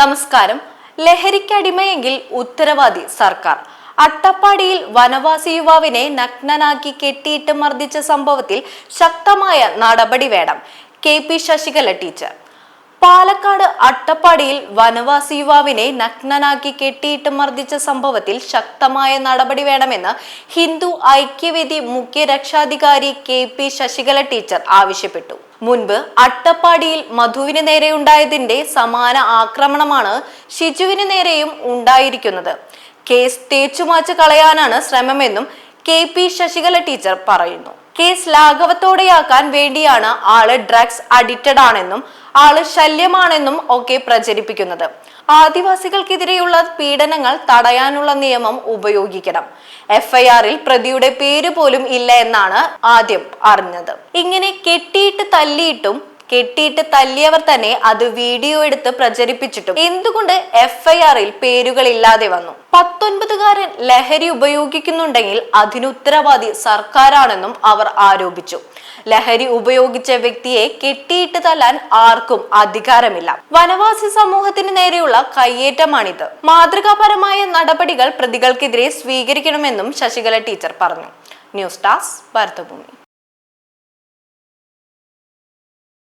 നമസ്കാരം. ലഹരിക്കടിമയെങ്കിൽ ഉത്തരവാദി സർക്കാർ. അട്ടപ്പാടിയിൽ വനവാസി യുവാവിനെ നഗ്നനാക്കി കെട്ടിയിട്ട് മർദ്ദിച്ച സംഭവത്തിൽ ശക്തമായ നടപടി വേണം. K P Sasikala teacher. Palakkad അട്ടപ്പാടിയിൽ വനവാസി യുവാവിനെ നഗ്നനാക്കി കെട്ടിയിട്ട് മർദ്ദിച്ച സംഭവത്തിൽ ശക്തമായ നടപടി വേണമെന്ന് ഹിന്ദു ഐക്യവേദി മുഖ്യ രക്ഷാധികാരി കെ പി ശശികല ടീച്ചർ ആവശ്യപ്പെട്ടു. മുൻപ് അട്ടപ്പാടിയിൽ മധുവിന് നേരെയുണ്ടായതിന്റെ സമാന ആക്രമണമാണ് ഷിജുവിന് നേരെയും ഉണ്ടായിരിക്കുന്നത്. കേസ് തേച്ചുമാച്ച് കളയാനാണ് ശ്രമമെന്നും കെ പി ശശികല ടീച്ചർ പറയുന്നു. കേസ് ലാഘവത്തോടെയാക്കാൻ വേണ്ടിയാണ് ആൾ ഡ്രഗ്സ് അഡിക്റ്റഡ് ആണെന്നും ആൾ ശല്യമാണെന്നും ഒക്കെ പ്രചരിപ്പിക്കുന്നത്. ആദിവാസികൾക്കെതിരെയുള്ള പീഡനങ്ങൾ തടയാനുള്ള നിയമം ഉപയോഗിക്കണം. എഫ്ഐആറിൽ പ്രതിയുടെ പേര് പോലും ഇല്ല എന്നാണ് ആദ്യം അറിഞ്ഞത്. ഇങ്ങനെ കെട്ടിയിട്ട് തല്ലിയിട്ടും കെട്ടിയിട്ട് തല്ലിയവർ തന്നെ അത് വീഡിയോ എടുത്ത് പ്രചരിപ്പിച്ചിട്ടും. എന്തുകൊണ്ട് എഫ്ഐആറിൽ പേരുകൾ ഇല്ലാതെ വന്നു? പത്തൊൻപതുകാരൻ ലഹരി ഉപയോഗിക്കുന്നുണ്ടെങ്കിൽ അതിന് ഉത്തരവാദി സർക്കാരാണെന്നും അവർ ആരോപിച്ചു. ലഹരി ഉപയോഗിച്ച വ്യക്തിയെ കെട്ടിയിട്ട് തല്ലാൻ ആർക്കും അധികാരമില്ല. വനവാസി സമൂഹത്തിന് നേരെയുള്ള കയ്യേറ്റമാണിത്. മാതൃകാപരമായ നടപടികൾ പ്രതികൾക്കെതിരെ സ്വീകരിക്കണമെന്നും ശശികല ടീച്ചർ പറഞ്ഞു. News task Bharathabhoomi.